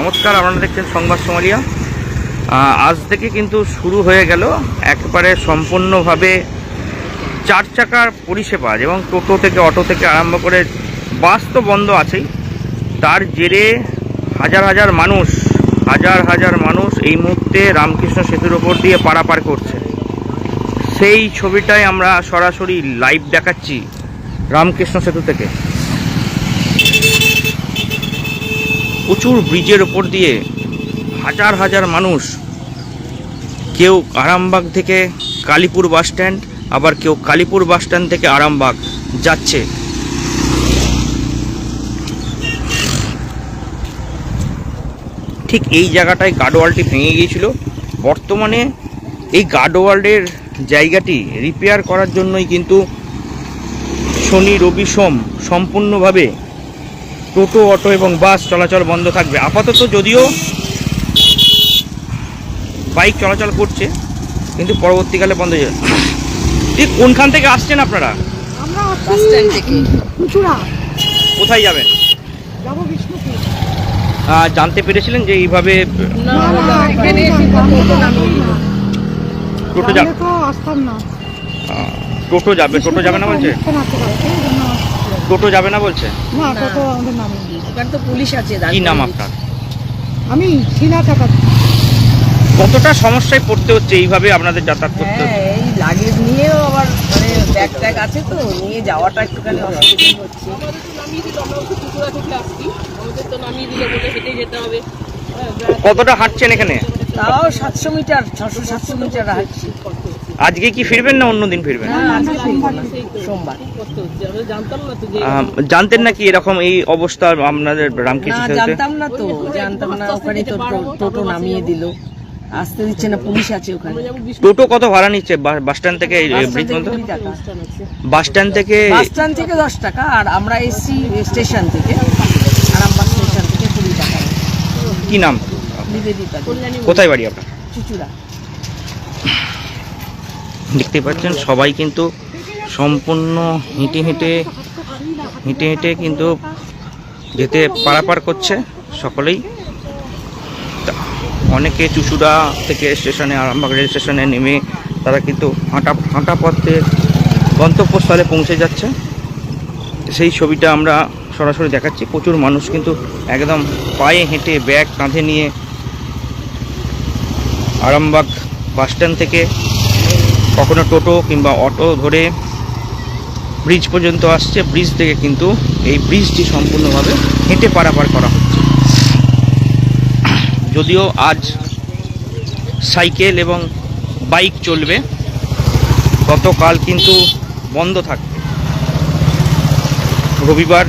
নমস্কার, আপনারা দেখছেন সংবাদ সোমালিয়া আজ থেকে কিন্তু শুরু হয়ে গেল একবারে সম্পূর্ণভাবে চার চাকার পরিষেবা এবং টোটো থেকে অটো থেকে আরম্ভ করে বাস তো বন্ধ আছেই। তার জেরে হাজার হাজার মানুষ, হাজার হাজার মানুষ এই মুহূর্তে রামকৃষ্ণ সেতুর ওপর দিয়ে পারাপার করছে। সেই ছবিটাই আমরা সরাসরি লাইভ দেখাচ্ছি রামকৃষ্ণ সেতু থেকে। প্রচুর ব্রিজের ওপর দিয়ে হাজার হাজার মানুষ, কেউ আরামবাগ থেকে কালীপুর বাস স্ট্যান্ড, আবার কেউ কালীপুর বাস স্ট্যান্ড থেকে আরামবাগ যাচ্ছে। ঠিক এই জায়গাটায় গার্ডওয়ালটি ভেঙে গিয়েছিল। বর্তমানে এই গার্ডওয়ালের জায়গাটি রিপেয়ার করার জন্যই কিন্তু শনি রবি সোম সম্পূর্ণভাবে টোটো অটো এবং বাস চলাচল বন্ধ থাকবে। আপাতত যদিও বাইক চলাচল করছে কিন্তু পরবর্তীকালে বন্ধ হয়ে যাবে। ঠিক কোনখান থেকে আসছেন আপনারা? কোথায় যাবেন? যাব জানতে পেরেছিলেন যে এইভাবে টোটো যাবে। টোটো যাবে টোটো যাবে না বলছে? টোটো যাবে না বলছে? না। টোটো আমাদের নামে ওখানে তো পুলিশ আছে কি নাম। আপনার? আমি শিলা টাকা কতটা সমস্যায় পড়তে হচ্ছে এইভাবে আপনাদের যাতায়াত করতে হ্যাঁ হচ্ছে এই লাগেজ নিয়েও আবার মানে ব্যাগ ট্যাগ আছে তো নিয়ে যাওয়াটা একটুখানি অসুবিধা হচ্ছে। নামিয়ে দিল আমরা ওষুধ ত্রিপুরা থেকে আসছি আমাদের তো নামিয়ে দিলে বলে হেঁটে যেতে হবে কতটা হাঁটছেন এখানে? তাও সাতশো মিটার ছশো সাতশো মিটার হাঁটছি। আজকে কি ফিরবেন না অন্য দিন ফিরবেন? হ্যাঁ সোমবার। জানতেন না কি এরকম এই অবস্থা আপনাদের রামকৃষ্ণ জানতাম না তো জানতাম না ওখানে তো টোটো নামিয়ে দিল। আসতে দিচ্ছে না পুলিশ আছে ওখানে। টোটো কত ভাড়া নিচ্ছে? বাস স্ট্যান্ড থেকে বাস স্ট্যান্ড থেকে বাস স্ট্যান্ড থেকে দশ টাকা আর আমরা এসছি স্টেশন থেকে আরামবাগ স্টেশন থেকে কুড়ি টাকা। কি নাম? নিবেদিতা। কোথায় বাড়ি আপনার? চুচুড়া। দেখতে পাচ্ছেন, সবাই কিন্তু সম্পূর্ণ হেঁটে হেঁটে হেঁটে হেঁটে কিন্তু যেতে পারাপার করছে সকলেই। অনেকে চুচুড়া থেকে স্টেশনে, আরামবাগ রেল স্টেশনে নেমে তারা কিন্তু হাঁটা হাঁটা পথে গন্তব্যস্থলে পৌঁছে যাচ্ছে। সেই ছবিটা আমরা সরাসরি দেখাচ্ছি। প্রচুর মানুষ কিন্তু একদম পায়ে হেঁটে ব্যাগ কাঁধে নিয়ে আরামবাগ বাসস্ট্যান্ড থেকে কখনো টোটো কিংবা অটো ধরে ব্রিজ পর্যন্ত আসছে। ব্রিজ থেকে কিন্তু এই ব্রিজটি সম্পূর্ণভাবে হেঁটে পারাপার করা হচ্ছে। যদিও আজ সাইকেল এবং বাইক চলবে, গতকাল কিন্তু বন্ধ থাকবে। রবিবার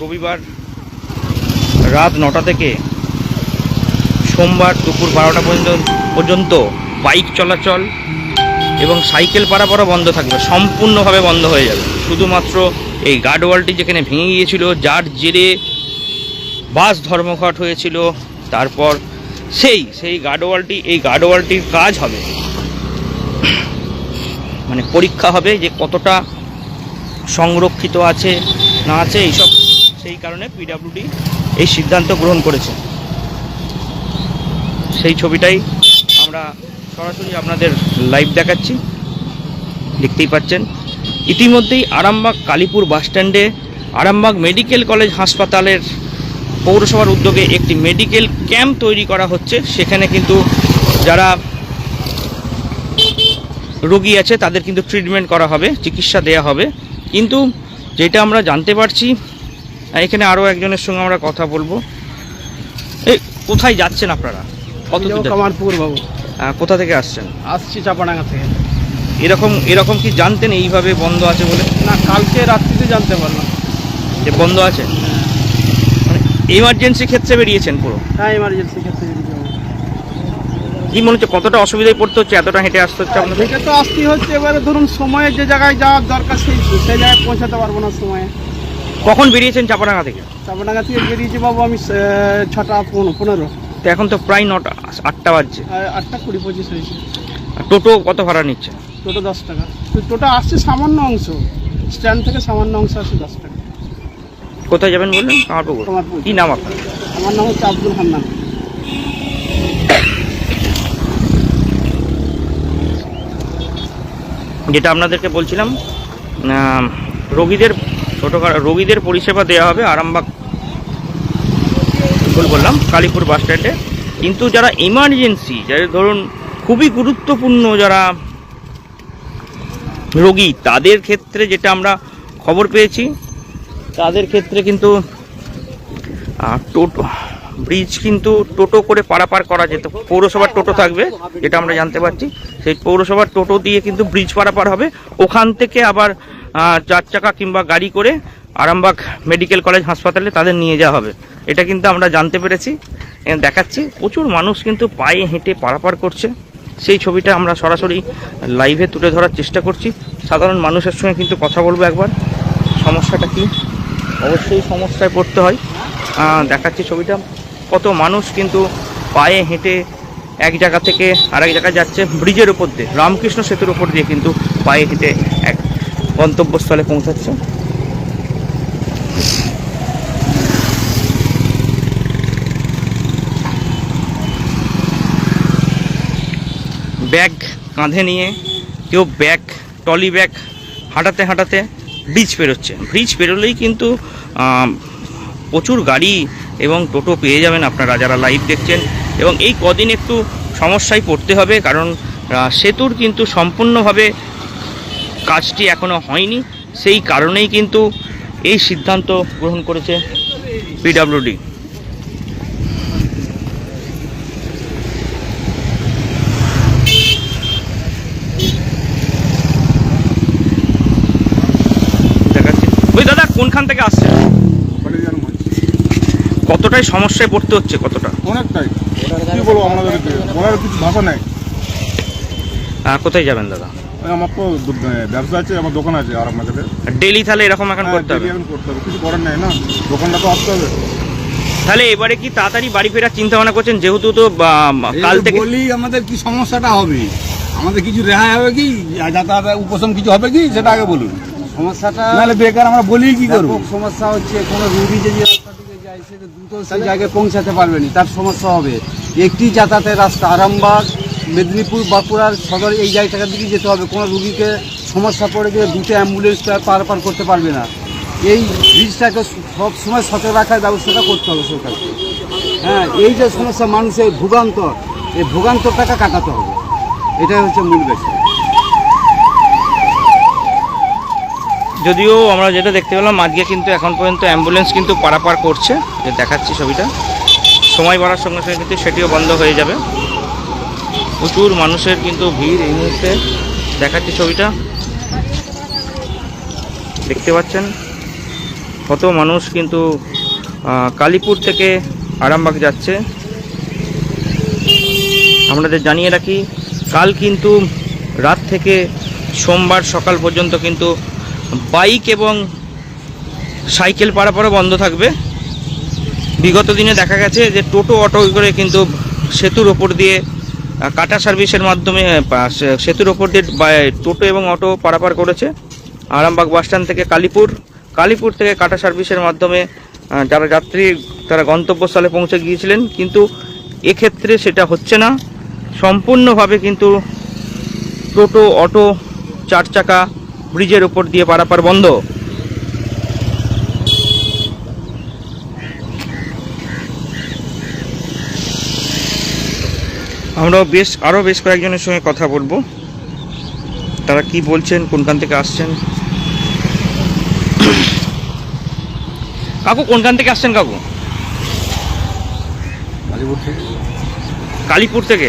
রবিবার রাত নটা থেকে সোমবার দুপুর বারোটা পর্যন্ত পর্যন্ত বাইক চলাচল এবং সাইকেল পারাপারও বন্ধ থাকবে, সম্পূর্ণভাবে বন্ধ হয়ে যাবে। শুধুমাত্র এই গার্ডওয়ালটি যেখানে ভেঙে গিয়েছিল, যার জেরে বাস ধর্মঘট হয়েছিল, তারপর সেই সেই গার্ডওয়ালটি, এই গার্ডওয়ালটির কাজ হবে। মানে পরীক্ষা হবে যে কতটা সংরক্ষিত আছে, না আছে, এইসব সেই কারণে পিডাব্লিউডি এই সিদ্ধান্ত গ্রহণ করেছে। সেই ছবিটাই আমরা সরাসরি আপনাদের লাইভ দেখাচ্ছি। দেখতেই পাচ্ছেন। ইতিমধ্যেই আরামবাগ কালীপুর বাসস্ট্যান্ডে আরামবাগ মেডিকেল কলেজ হাসপাতালের পৌরসভার উদ্যোগে একটি মেডিকেল ক্যাম্প তৈরি করা হচ্ছে। সেখানে কিন্তু যারা রোগী আছে, তাদের কিন্তু ট্রিটমেন্ট করা হবে, চিকিৎসা দেওয়া হবে। কিন্তু যেটা আমরা জানতে পারছি, এখানে আরও একজনের সঙ্গে আমরা কথা বলব। এই, কোথায় যাচ্ছেন আপনারা? কত কামারপুর বাবু। কোথা থেকে আসছেন? আসছি চাপাডাঙ্গা থেকে। এরকম এরকম কি জানতেন এইভাবে বন্ধ আছে বলে? না কালকে রাত্রিতে জানতে পারলাম। যে বন্ধ আছে? মানে এমার্জেন্সি ক্ষেত্রে বেরিয়েছেন পুরো? হ্যাঁ এমার্জেন্সি ক্ষেত্রে কি মনে হচ্ছে কতটা অসুবিধায় পড়তে হচ্ছে এতটা হেঁটে আসতে হচ্ছে আপনাদের? থেকে তো আসতেই হচ্ছে এবারে ধরুন সময়ে যে জায়গায় যাওয়ার দরকার সেই সেই জায়গায় পৌঁছাতে পারব না সময়ে। কখন বেরিয়েছেন চাপাডাঙ্গা থেকে? চাপাডাঙ্গা থেকে বেরিয়েছি বাবু আমি ছটা পনেরো। তো এখন তো প্রায় নটা আটটা বাজছে। আটটা কুড়ি পঁচিশ হয়েছে। টোটো কত ভাড়া নিচ্ছে? টোটো দশ টাকা। তো টোটো আসছে সামান্য অংশ স্ট্যান্ড থেকে সামান্য অংশ আসছে দশ টাকা। কোথায় যাবেন বললেন? কামারপুকুর। কি নাম আপনার? আমার নাম হচ্ছে আব্দুল হান্নান। যেটা আপনাদেরকে বলছিলাম রোগীদের ছোটো রোগীদের পরিষেবা দেওয়া হবে আরামবাগ ভুল বললাম, কালীপুর বাস স্ট্যান্ডে কিন্তু যারা ইমার্জেন্সি যাদের ধরুন খুবই গুরুত্বপূর্ণ যারা রোগী, তাদের ক্ষেত্রে যেটা আমরা খবর পেয়েছি, তাদের ক্ষেত্রে কিন্তু টোটো ব্রিজ কিন্তু টোটো করে পারাপার করা যেত। পৌরসভার টোটো থাকবে, যেটা আমরা জানতে পারছি। সেই পৌরসভার টোটো দিয়ে কিন্তু ব্রিজ পারাপার হবে। ওখান থেকে আবার চার চাকা কিংবা গাড়ি করে আরামবাগ মেডিকেল কলেজ হাসপাতালে তাদের নিয়ে যাওয়া হবে। এটা কিন্তু আমরা জানতে পেরেছি। দেখাচ্ছি, প্রচুর মানুষ কিন্তু পায়ে হেঁটে পারাপার করছে। সেই ছবিটা আমরা সরাসরি লাইভে তুলে ধরার চেষ্টা করছি। সাধারণ মানুষের সঙ্গে কিন্তু কথা বলব একবার। সমস্যাটা কি? অবশ্যই সমস্যায় পড়তে হয়। দেখাচ্ছি ছবিটা। কত মানুষ কিন্তু পায়ে হেঁটে এক জায়গা থেকে আরেক জায়গায় যাচ্ছে ব্রিজের উপর দিয়ে। রামকৃষ্ণ সেতুর উপর দিয়ে কিন্তু পায়ে হেঁটে এক গন্তব্যস্থলে পৌঁছাচ্ছে। ব্যাগ কাঁধে নিয়ে কেউ ব্যাগ টলি ব্যাগ হাঁটাতে হাঁটাতে ব্রিজ পেরোচ্ছে। ব্রিজ পেরোলেই কিন্তু প্রচুর গাড়ি এবং টোটো পেয়ে যাবেন আপনারা যারা লাইভ দেখছেন। এবং এই কদিন একটু সমস্যায় পড়তে হবে, কারণ সেতুর কিন্তু সম্পূর্ণভাবে কাজটি এখনও হয়নি। সেই কারণেই কিন্তু এই সিদ্ধান্ত গ্রহণ করেছে পিডাব্লিউডি দেখাচ্ছি ওই দাদা কোনখান থেকে আসছে কতটাই সমস্যায় পড়তে হচ্ছে কতটা? অনেকটাই। কি বলব আমাদেরকে বলার কিছু ভাষা নেই। আহ, কোথায় যাবেন দাদা? আমার তো ব্যবসা আছে আমার দোকান আছে আর ডেলি তাহলে এরকম এখন করতে হবে? এখন করতে হবে। কিছু করার নেই না। দোকানটা তো আসতে হবে। তাহলে এবারে কি তাড়াতাড়ি বাড়ি ফেরার চিন্তা ভাবনা করছেন? যেহেতু তো বা, কাল থেকে বলি আমাদের কি সমস্যাটা হবে? আমাদের কিছু রেহাই হবে কি? যাতায়াত উপশম কিছু হবে কি? সেটা আগে বলুন। সমস্যাটা নাহলে বেকার আমরা বলি কি করব? সমস্যা হচ্ছে কোনো রুগী যদি দ্রুত জায়গায় পৌঁছাতে পারবে না, তার সমস্যা হবে। একটি যাতায়াতের রাস্তা, আরামবাগ, মেদিনীপুর, বাঁকুড়ার সদর, এই জায়গাটার দিকে যেতে হবে। কোনো রুগীকে সমস্যা পড়ে গেলে দুটো অ্যাম্বুলেন্স পার পার করতে পারবে না। এই ব্রিজটাকে সব সময় সচল রাখার ব্যবস্থাটা করতে হবে সরকারকে। হ্যাঁ এই যে সমস্যা মানুষের ভোগান্তর, এই ভোগান্তরটাকে কাটাতে হবে। এটাই হচ্ছে মূল বিষয়। যদিও আমরা যেটা দেখতে পেলাম, আজকে কিন্তু এখন পর্যন্ত অ্যাম্বুলেন্স কিন্তু পারাপার করছে। যে দেখাচ্ছি ছবিটা। সময় বাড়ার সঙ্গে সঙ্গে কিন্তু সেটিও বন্ধ হয়ে যাবে। প্রচুর মানুষের কিন্তু ভিড় এই মুহূর্তে। দেখাচ্ছি ছবিটা। দেখতে পাচ্ছেন? কত মানুষ কিন্তু কালীপুর থেকে আরামবাগ যাচ্ছে। আপনাদের জানিয়ে রাখি, কাল কিন্তু রাত থেকে সোমবার সকাল পর্যন্ত কিন্তু বাইক এবং সাইকেল পারাপারও বন্ধ থাকবে। বিগত দিনে দেখা গেছে যে টোটো অটো করে কিন্তু সেতুর ওপর দিয়ে কাটা সার্ভিসের মাধ্যমে সেতুর ওপর দিয়ে টোটো এবং অটো পারাপার করেছে। আরামবাগ বাসস্ট্যান্ড থেকে কালীপুর কালীপুর থেকে কাটা সার্ভিসের মাধ্যমে যারা যাত্রী, তারা গন্তব্যস্থলে পৌঁছে গিয়েছিলেন। কিন্তু এক্ষেত্রে সেটা হচ্ছে না। সম্পূর্ণভাবে কিন্তু টোটো, অটো, চার চাকা ব্রিজের উপর দিয়ে পারাপার বন্ধ। আমরা বেশ আরও বেশ কয়েকজনের সঙ্গে কথা বলব। তারা কি বলছেন কোনখান থেকে আসছেন? কাকু কোনখান থেকে আসছেন কাকু? কালীপুর থেকে। কালীপুর থেকে?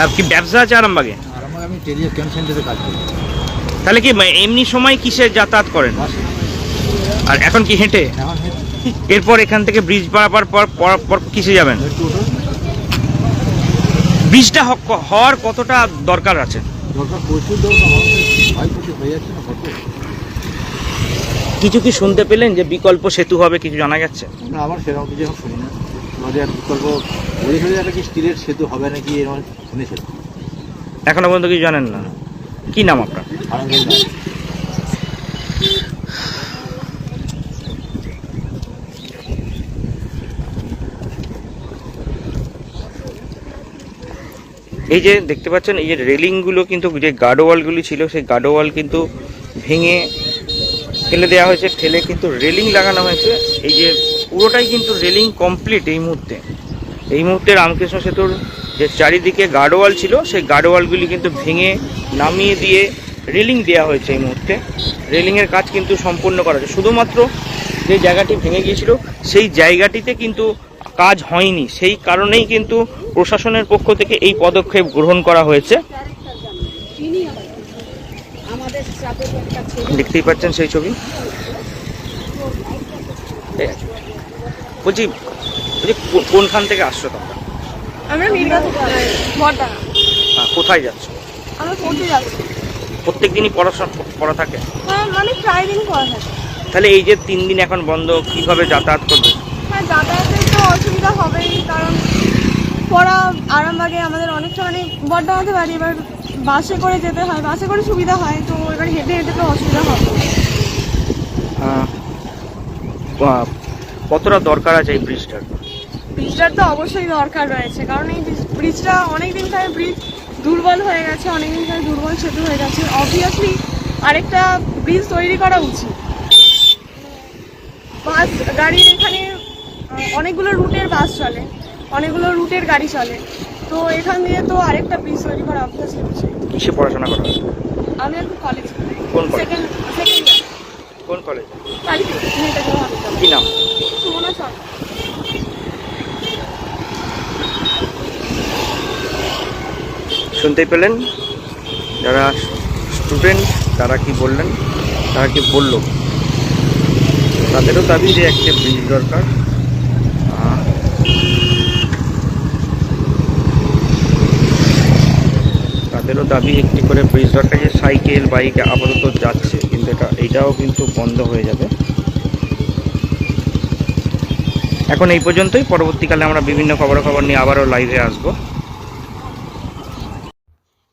আর কি ব্যবসা আছে আরামবাগে? আর আমার আমি টেরিয়া ক্যাম্প সেন্টারে কাজ করি। তাহলে কি এমনি সময় কিসে যাতায়াত করেন? আর এখন কি হেঁটে? এরপর এখান থেকে ব্রিজ পারাপার পর পর পর কিসে যাবেন? ব্রিজটা হওয়ার কতটা দরকার আছে? কিছু কি শুনতে পেলেন যে বিকল্প সেতু হবে কিছু জানা যাচ্ছে? আমার সেরকম কিছু শুনি না। আমাদের বিকল্প বলেছিল কি স্টিলের সেতু হবে নাকি এরকম শুনেছিল এখনও পর্যন্ত কিছু জানেন না। কি নাম আপনার? এই যে দেখতে পাচ্ছেন, এই যে রেলিংগুলো কিন্তু যে গার্ডোয়ালগুলি ছিল, সেই গার্ডোয়াল কিন্তু ভেঙে ফেলে দেওয়া হয়েছে, ফেলে কিন্তু রেলিং লাগানো হয়েছে। এই যে পুরোটাই কিন্তু রেলিং কমপ্লিট এই মুহূর্তে। এই মুহূর্তে রামকৃষ্ণ সেতুর যে চারিদিকে গার্ডওয়াল ছিল, সেই গার্ডওয়ালগুলি কিন্তু ভেঙে নামিয়ে দিয়ে রেলিং দেওয়া হয়েছে এই মুহূর্তে। রেলিংয়ের কাজ কিন্তু সম্পূর্ণ করা হয়েছে। শুধুমাত্র যে জায়গাটি ভেঙে গিয়েছিল, সেই জায়গাটিতে কিন্তু কাজ হয়নি। সেই কারণেই কিন্তু প্রশাসনের পক্ষ থেকে এই পদক্ষেপ গ্রহণ করা হয়েছে। দেখতেই পাচ্ছেন সেই ছবি। বলছি বলছি কোনখান থেকে আসছো তোমরা? আমরা মির্গা বড়ডাঙ্গা কোথায় যাচ্ছ? আমরা পড়তে যাচ্ছি। প্রত্যেক দিনই পড়াশোনা পড়া থাকে? হ্যাঁ মানে প্রায় দিন করা থাকে। তাহলে এই যে তিন দিন এখন বন্ধ কীভাবে যাতায়াত করবে? হ্যাঁ যাতায়াতের তো অসুবিধা হবেই কারণ পড়া আরামবাগে আমাদের অনেকটা মানে বড়ডাঙ্গাতে বাড়ি এবার বাসে করে যেতে হয় বাসে করে সুবিধা হয় তো এবার হেঁটে হেঁটে তো অসুবিধা হবে। কতটা দরকার আছে এই ব্রিজটার? ব্রিজটার তো অবশ্যই দরকার রয়েছে কারণ এই ব্রিজটা অনেক দিন ধরে ব্রিজ দুর্বল হয়ে গেছে অনেক দিন ধরে দুর্বল সেতু হয়ে গেছে। অবভিয়াসলি আরেকটা ব্রিজ তৈরি করা উচিত। বাস গাড়ির এখানে অনেকগুলো রুটের বাস চলে অনেকগুলো রুটের গাড়ি চলে। তো এখান দিয়ে তো আরেকটা ব্রিজ তৈরি করা অবভিয়াসলি উচিত। কিসে পড়াশোনা করা? আমি এখন কলেজ কোন কলেজ? সেকেন্ড কোন কলেজ কালীপুর কি নাম? সুমনা সরকার শুনতেই পেলেন যারা স্টুডেন্ট তারা কি বললেন? তারা কি বলল? তাদেরও দাবি যে একটা ব্রিজ দরকার। তাদেরও দাবি একটি করে ব্রিজ দরকার যে সাইকেল বাইক আপাতত যাচ্ছে, কিন্তু এটা, এটাও কিন্তু বন্ধ হয়ে যাবে। এখন এই পর্যন্তই। পরবর্তীকালে আমরা বিভিন্ন খবরাখবর নিয়ে আবারও লাইভে আসব।